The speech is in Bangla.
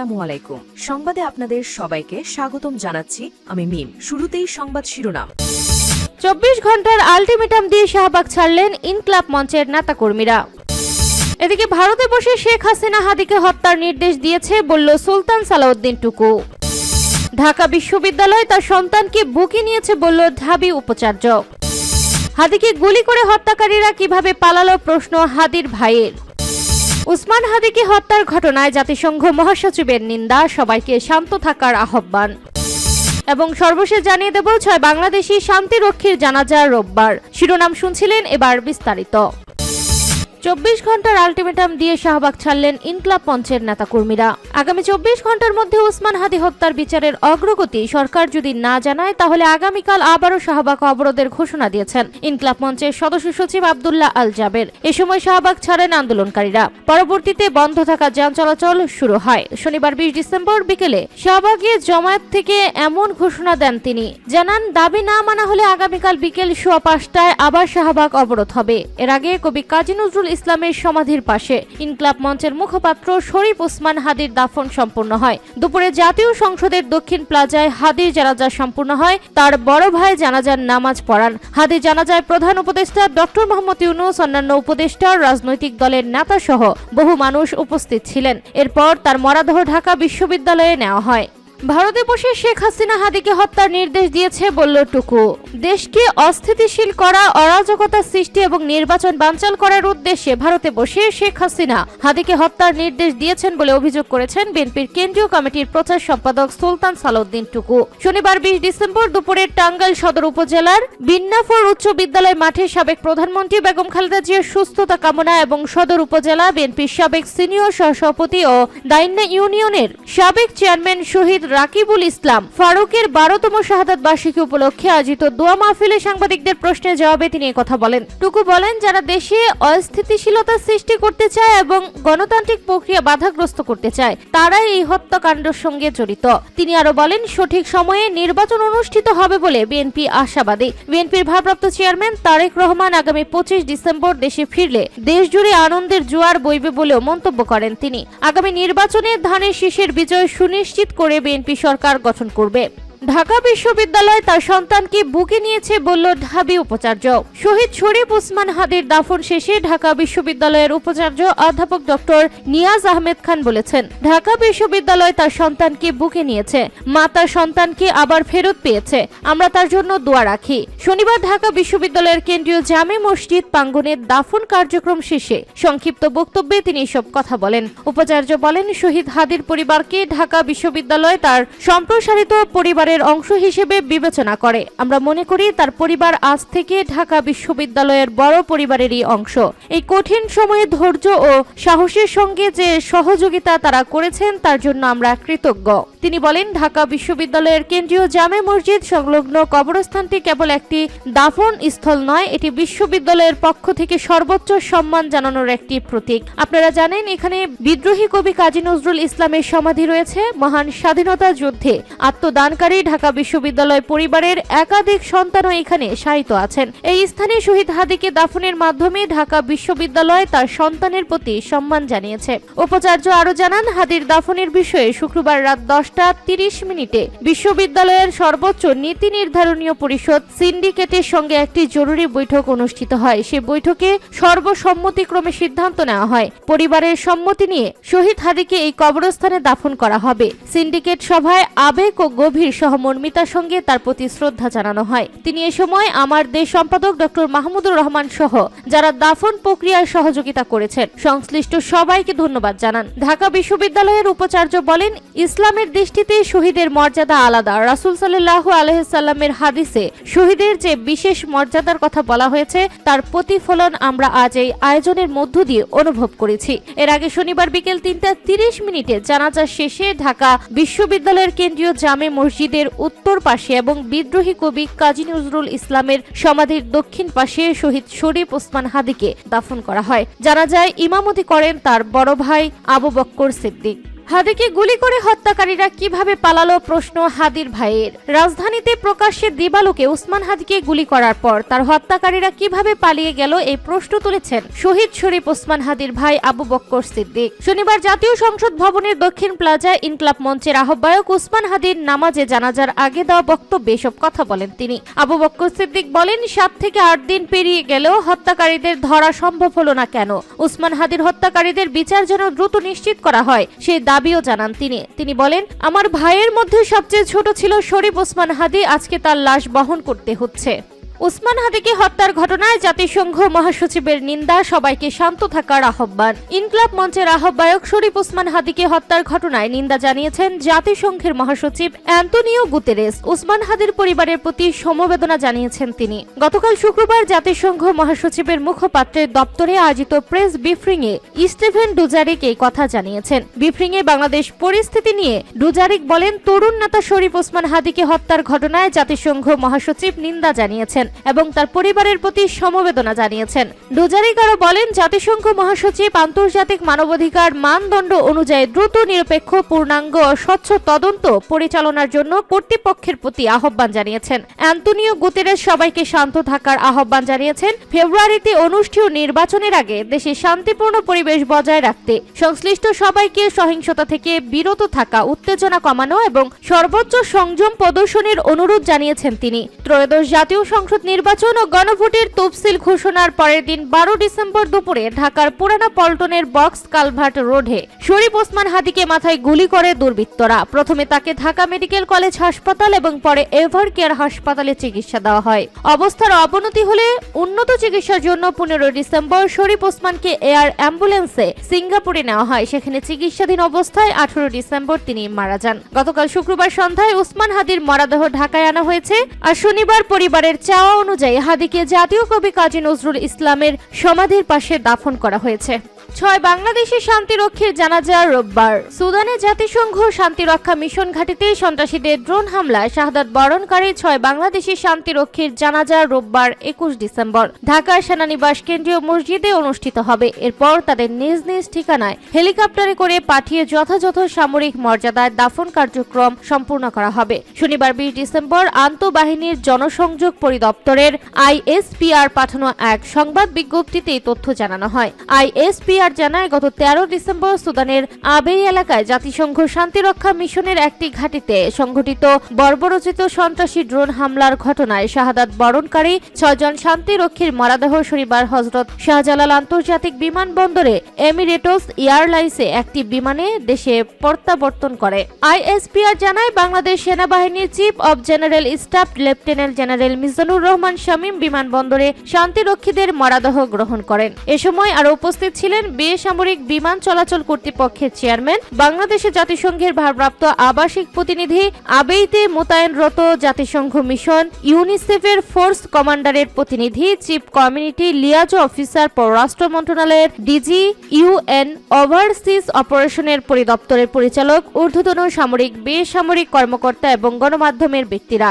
আলাইকুম সংবাদে আপনাদের সবাইকে স্বাগতম জানাচ্ছি আমি মিম। শুরুতেই সংবাদ শিরোনাম। চব্বিশ ঘণ্টার আলটিমেটাম দিয়ে শাহবাগ ছাড়লেন ইনক্লাব মঞ্চের নেতাকর্মীরা। এদিকে ভারতে বসে শেখ হাসিনা হাদিকে হত্যার নির্দেশ দিয়েছে বলল সুলতান সালাউদ্দিন টুকু। ঢাকা বিশ্ববিদ্যালয় তার সন্তানকে বুকে নিয়েছে বলল ঢাবি উপাচার্য। হাদিকে গুলি করে হত্যাকারীরা কীভাবে পালালো প্রশ্ন হাদির ভাইয়ের। উসমান হাদিকে হত্যার ঘটনায় জাতিসংঘ মহাসচিবের নিন্দা, সবাইকে শান্ত থাকার আহ্বান। এবং সর্বশেষ জানিয়ে দেব, ছয় বাংলাদেশি শান্তিরক্ষীর জানাজা রোববার। শিরোনাম শুনছিলেন এবার বিস্তারিত। চব্বিশ ঘণ্টার আলটিমেটাম দিয়ে শাহবাগ ছাড়লেন ইনকলাব মঞ্চের নেতাকর্মীরা। আগামী চব্বিশ ঘণ্টার মধ্যে উসমান হাদি হত্যার বিচারের অগ্রগতি সরকার যদি না জানায়, তাহলে আগামীকাল আবারও শাহবাগ অবরোধের ঘোষণা দিয়েছেন ইনকলাব মঞ্চের সদস্য সচিব আবদুল্লাহ আল জাবের। এ সময় শাহবাগ ছাড়েন আন্দোলনকারীরা। পরবর্তীতে বন্ধ থাকা যান চলাচল শুরু হয়। শনিবার বিশ ডিসেম্বর বিকেলে শাহবাগে জমায়েত থেকে এমন ঘোষণা দেন তিনি। জানান, দাবি না মানা হলে আগামীকাল বিকেল সোয়া পাঁচটায় আবার শাহবাগ অবরোধ হবে। এর আগে কবি কাজী নজরুল ইসলামের সমাধির পাশে। ইনকলাব মঞ্চের মুখপাত্র শরীফ ওসমান হাদির দাফন সম্পূর্ণ হয়। দুপুরে জাতীয় সংসদের দক্ষিণ প্লাজায় হাদির জানাজা সম্পূর্ণ হয়। তার বড় ভাই জানাজার নামাজ পড়ান। হাদির জানাজায় প্রধান উপদেষ্টা ডক্টর মোহাম্মদ ইউনুস, অন্যান্য উপদেষ্টা, রাজনৈতিক দলের নেতা সহ বহু মানুষ উপস্থিত ছিলেন। এরপর তার মরাদহ ঢাকা বিশ্ববিদ্যালয়ে নেওয়া হয়। ভারতে বসে শেখ হাসিনা হাদিকে হত্যার নির্দেশ দিয়েছে বলল টুকু দেশকে অস্থিতিশীল করা, অরাজকতা সৃষ্টি এবং নির্বাচন বানচাল করার উদ্দেশ্যে ভারতে বসে শেখ হাসিনা হাদিকে হত্যার নির্দেশ দিয়েছেন বলে অভিযোগ করেছেন বিএনপির কেন্দ্রীয় কমিটির প্রচার সম্পাদক সুলতান সালাউদ্দিন টুকু শনিবার বিশ ডিসেম্বর দুপুরে টাঙ্গাইল সদর উপজেলার বিন্নাফর উচ্চ বিদ্যালয় মাঠে সাবেক প্রধানমন্ত্রী বেগম খালেদা জিয়ার সুস্থতা কামনা এবং সদর উপজেলা বিএনপির সাবেক সিনিয়র সহসভাপতি ও দাইন্না ইউনিয়নের সাবেক চেয়ারম্যান শহীদ রাকিবুল ইসলাম ফারুকের বারোতম শাহাদাত বার্ষিকী উপলক্ষে আয়োজিত দোয়া মাহফিলে সাংবাদিকদের প্রশ্নের জবাবে তিনি কথা বলেন। টুকু বলেন, যারা দেশে অস্থিতিশীলতা সৃষ্টি করতে চায় এবং গণতান্ত্রিক প্রক্রিয়া বাধাগ্রস্ত করতে চায়, তারাই এই হত্যাকাণ্ডের সঙ্গে জড়িত। তিনি আরও বলেন, সঠিক সময়ে নির্বাচন অনুষ্ঠিত হবে বলে বিএনপি আশাবাদী। বিএনপির ভারপ্রাপ্ত চেয়ারম্যান তারেক রহমান আগামী পঁচিশ ডিসেম্বর দেশে ফিরলে দেশজুড়ে আনন্দের জোয়ার বইবে বলেও মন্তব্য করেন তিনি। আগামী নির্বাচনে ধানের শীষের বিজয় সুনিশ্চিত করে বিএনপি সরকার গঠন করবে। ঢাকা বিশ্ববিদ্যালয় তার সন্তানকে বুকে নিয়েছে, বলল ঢাবি উপাচার্য। শহীদ শরীফ উসমান হাদির দাফন শেষে ঢাকা বিশ্ববিদ্যালয়ের উপাচার্য অধ্যাপক ডক্টর নিয়াজ আহমেদ খান বলেছেন, ঢাকা বিশ্ববিদ্যালয় তার সন্তানকে বুকে নিয়েছে, মা তার সন্তানকে আবার ফেরত পেয়েছে, আমরা তার জন্য দোয়া রাখি। শনিবার ঢাকা বিশ্ববিদ্যালয়ের কেন্দ্রীয় জামে মসজিদ প্রাঙ্গনে দাফন কার্যক্রম শেষে সংক্ষিপ্ত বক্তব্যে তিনি এসব কথা বলেন। উপাচার্য বলেন, শহীদ হাদির পরিবারকে ঢাকা বিশ্ববিদ্যালয় তার সম্প্রসারিত পরিবারের অংশ হিসেবে বিবেচনা করে। আমরা মনে করি তার পরিবার আজ থেকে ঢাকা বিশ্ববিদ্যালয়ের বড় পরিবারেরই অংশ। এই কঠিন সময়ে ধৈর্য ও সাহসের সঙ্গে যে সহযোগিতা তারা করেছেন, তার জন্য আমরা কৃতজ্ঞ। তিনি বলেন, ঢাকা বিশ্ববিদ্যালয়ের কেন্দ্রীয় জামে মসজিদ সংলগ্ন কবরস্থানটি কেবল একটি দাফন স্থল নয়, এটি বিশ্ববিদ্যালয়ের পক্ষ থেকে সর্বোচ্চ সম্মান জানানোর একটি প্রতীক। আপনারা জানেন, এখানে বিদ্রোহী কবি কাজী নজরুল ইসলামের সমাধি রয়েছে, মহান স্বাধীনতা যুদ্ধে। আত্মদানকারী ঢাকা বিশ্ববিদ্যালয় পরিবারের একাধিক সন্তানও এখানে শায়িত আছেন। এই স্থানে শহীদ হাদিকে দাফনের মাধ্যমে ঢাকা বিশ্ববিদ্যালয় তার সন্তানের প্রতি সম্মান জানিয়েছে। উপাচার্য আরও জানান, হাদির দাফনের বিষয়ে শুক্রবার রাত দশটা তিরিশ মিনিটে বিশ্ববিদ্যালয়ের সর্বোচ্চ নীতি নির্ধারণীয় পরিষদ সিন্ডিকেটের সঙ্গে একটি জরুরি বৈঠক অনুষ্ঠিত হয়। সে বৈঠকে সর্বসম্মতিক্রমে সিদ্ধান্ত নেওয়া হয়। পরিবারের সম্মতি নিয়ে শহীদ হাদিকে এই কবরস্থানে দাফন করা হবে। সিন্ডিকেট সভায় আবেগ ও গভীর সহমর্মিতার সঙ্গে তার প্রতি শ্রদ্ধা জানানো হয়। তিনি এ সময় আমার দেশ সম্পাদক ডক্টর মাহমুদুর রহমান সহ যারা দাফন প্রক্রিয়ায় সহযোগিতা করেছেন, সংশ্লিষ্ট সবাইকে ধন্যবাদ জানান। ঢাকা বিশ্ববিদ্যালয়ের উপাচার্য বলেন, ইসলামের দৃষ্টিতে শহীদের মর্যাদা আলাদা। রাসুল সাল্লাহ আলহামের হাদিসে শহীদের যে বিশেষ মর্যাদার কথা বলা হয়েছে, তার প্রতিফলন আমরা আজ এই আয়োজনের মধ্য দিয়ে অনুভব করেছি। এর আগে শনিবার বিকেল তিনটা তিরিশ মিনিটে জানাজা শেষে ঢাকা বিশ্ববিদ্যালয়ের কেন্দ্রীয় জামে মসজিদের উত্তর পাশে এবং বিদ্রোহী কবি কাজী নজরুল ইসলামের সমাধির দক্ষিণ পাশে শহীদ শরীফ ওসমান হাদিকে দাফন করা হয়। জানা যায়, ইমামতি করেন তার বড় ভাই আবু বক্কর সিদ্দিক। হাদিকে গুলি করে হত্যাকারীরা কীভাবে পালালো প্রশ্ন হাদির ভাইয়ের। রাজধানীতে প্রকাশ্যে দিবালোকে উসমান হাদিকে গুলি করার পর তার হত্যাকারীরা কীভাবে পালিয়ে গেল এই প্রশ্ন তুলেছেন শহীদ শরীফ ওসমান হাদির ভাই আবু বক্কর সিদ্দিক। শনিবার জাতীয় সংসদ ভবনের দক্ষিণ প্লাজা ইনকলাব মঞ্চের আহ্বায়ক উসমান হাদির নামাজে জানাজার আগে দেওয়া বক্তব্যে এসব কথা বলেন তিনি। আবু বক্কর সিদ্দিক বলেন, সাত থেকে আট দিন পেরিয়ে গেলেও হত্যাকারীদের ধরা সম্ভব হলো না কেন? উসমান হাদির হত্যাকারীদের বিচার যেন দ্রুত নিশ্চিত করা হয়, সেই দাবিও জানান তিনি। তিনি বলেন, আমার ভাইয়ের মধ্যে সবচেয়ে ছোট ছিল শরীফ ওসমান হাদি, আজকে তার লাশ বহন করতে হচ্ছে। ওসমান হাদিকে হত্যার ঘটনায় জাতিসংঘ মহাসচিবের নিন্দা, সবাইকে শান্ত থাকার আহ্বান। ইনকলাব মঞ্চের আহ্বায়ক শরীফ ওসমান হাদিকে হত্যার ঘটনায় নিন্দা জানিয়েছেন জাতিসংঘের মহাসচিব অ্যান্তনিও গুতেরেস। ওসমান হাদির পরিবারের প্রতি সমবেদনা জানিয়েছেন তিনি। গতকাল শুক্রবার জাতিসংঘ মহাসচিবের মুখপাত্রের দপ্তরে আয়োজিত প্রেস ব্রিফিং এ স্টিফেন ডুজারিক এই কথা জানিয়েছেন। ব্রিফিং এ বাংলাদেশ পরিস্থিতি নিয়ে ডুজারিক বলেন, তরুণ নেতা শরীফ ওসমান হাদিকে হত্যার ঘটনায় জাতিসংঘ মহাসচিব নিন্দা জানিয়েছেন। এবং তার পরিবারের প্রতি সমবেদনা জানিয়েছেন। ডুজারিক আরও বলেন, জাতিসংঘ মহাসচিব আন্তর্জাতিক মানবাধিকার মানদণ্ড অনুযায়ী দ্রুত, নিরপেক্ষ, পূর্ণাঙ্গ স্বচ্ছ তদন্ত পরিচালনার জন্য কর্তৃপক্ষের প্রতি আহ্বান জানিয়েছেন। অ্যান্তনিও গুতেরেস সবাইকে শান্ত থাকার আহ্বান জানিয়েছেন। ফেব্রুয়ারিতে অনুষ্ঠেয় নির্বাচনের আগে দেশে শান্তিপূর্ণ পরিবেশ বজায় রাখতে সংশ্লিষ্ট সবাইকে সহিংসতা থেকে বিরত থাকা, উত্তেজনা কমানো এবং সর্বোচ্চ সংযম প্রদর্শনের অনুরোধ জানিয়েছেন তিনি। ত্রয়োদশ জাতীয় সংসদ নির্বাচন ও গণভোটের তফসিল ঘোষণার পরের দিন বারো ডিসেম্বর দুপুরে ঢাকার পুরানা পল্টনের বক্স কালভার্ট রোডে শরীফ ওসমান হাদিকে মাথায় গুলি করে দুর্বৃত্তরা। প্রথমে তাকে ঢাকা মেডিকেল কলেজ হাসপাতাল এবং পরে এভার কেয়ার হাসপাতালে চিকিৎসা দেওয়া হয়। অবস্থার অবনতি হলে উন্নত চিকিৎসার জন্য পনেরো ডিসেম্বর শরীফ ওসমানকে এয়ার অ্যাম্বুলেন্সে সিঙ্গাপুরে নেওয়া হয়। সেখানে চিকিৎসাধীন অবস্থায় আঠারো ডিসেম্বর তিনি মারা যান। গতকাল শুক্রবার সন্ধ্যায় ওসমান হাদির মরাদেহ ঢাকায় আনা হয়েছে। আর শনিবার পরিবারের চাওয়া অনুযায়ী হাদিকে জাতীয় কবি কাজী নজরুল ইসলামের সমাধির পাশে দাফন করা হয়েছে। ছয় বাংলাদেশি শান্তিরক্ষীর জানাজা রোববার। সুদানে জাতিসংঘ শান্তিরক্ষা মিশন ঘাটিতে সন্ত্রাসীদের ড্রোন হামলায় শাহাদাত বরণকারী ছয় বাংলাদেশি শান্তিরক্ষীর জানাজা রোববার, একুশ ডিসেম্বর। ঢাকার সেনানিবাস কেন্দ্রীয় মসজিদে অনুষ্ঠিত হবে। এরপর তাদের নিজ নিজ ঠিকানায় হেলিকপ্টারে করে পাঠিয়ে যথাযথ সামরিক মর্যাদায় দাফন কার্যক্রম সম্পূর্ণ করা হবে। শনিবার বিশ ডিসেম্বর আন্তঃবাহিনীর জনসংযোগ পরিদপ্তরের আইএসপিআর পাঠানো এক সংবাদ বিজ্ঞপ্তিতে তথ্য জানানো হয়। আইএসপিআর জানায় গত তেরো ডিসেম্বর সুদানের আবেই এলাকায় জাতিসংঘ শান্তিরক্ষা মিশনের একটি ঘাঁটিতে সংঘটিত বর্বরচিত সন্ত্রাসী ড্রোন হামলার ঘটনায় শাহাদাত বরণকারী ছয়জন শান্তিরক্ষীর মরাদেহ শনিবার হজরত শাহজালাল আন্তর্জাতিক বিমানবন্দরে এমিরেটস এয়ারলাইন্সে একটি বিমানে দেশে প্রত্যাবর্তন করে। আইএসপিআর জানায়, বাংলাদেশ সেনাবাহিনীর chief of general staff lieutenant general Mizanur Rahman Shamim বিমানবন্দরে শান্তিরক্ষীদের মরাদেহ গ্রহণ করেন। এ সময় আরও উপস্থিত ছিলেন বেসামরিক বিমান চলাচল কর্তৃপক্ষের চেয়ারম্যান বাংলাদেশে জাতিসংঘের ভারপ্রাপ্ত আবাসিক প্রতিনিধি আবেইতে মোতায়েনরত জাতিসংঘ মিশন ইউনিসেফের ফোর্স কমান্ডারের প্রতিনিধি, চিফ কমিউনিটি লিয়াজো অফিসার পররাষ্ট্র মন্ত্রণালয়ের ডিজি ইউএন ওভারসিজ অপারেশনের পরিদপ্তরের পরিচালক, ঊর্ধ্বতন সামরিক, বেসামরিক কর্মকর্তা এবং গণমাধ্যমের ব্যক্তিরা।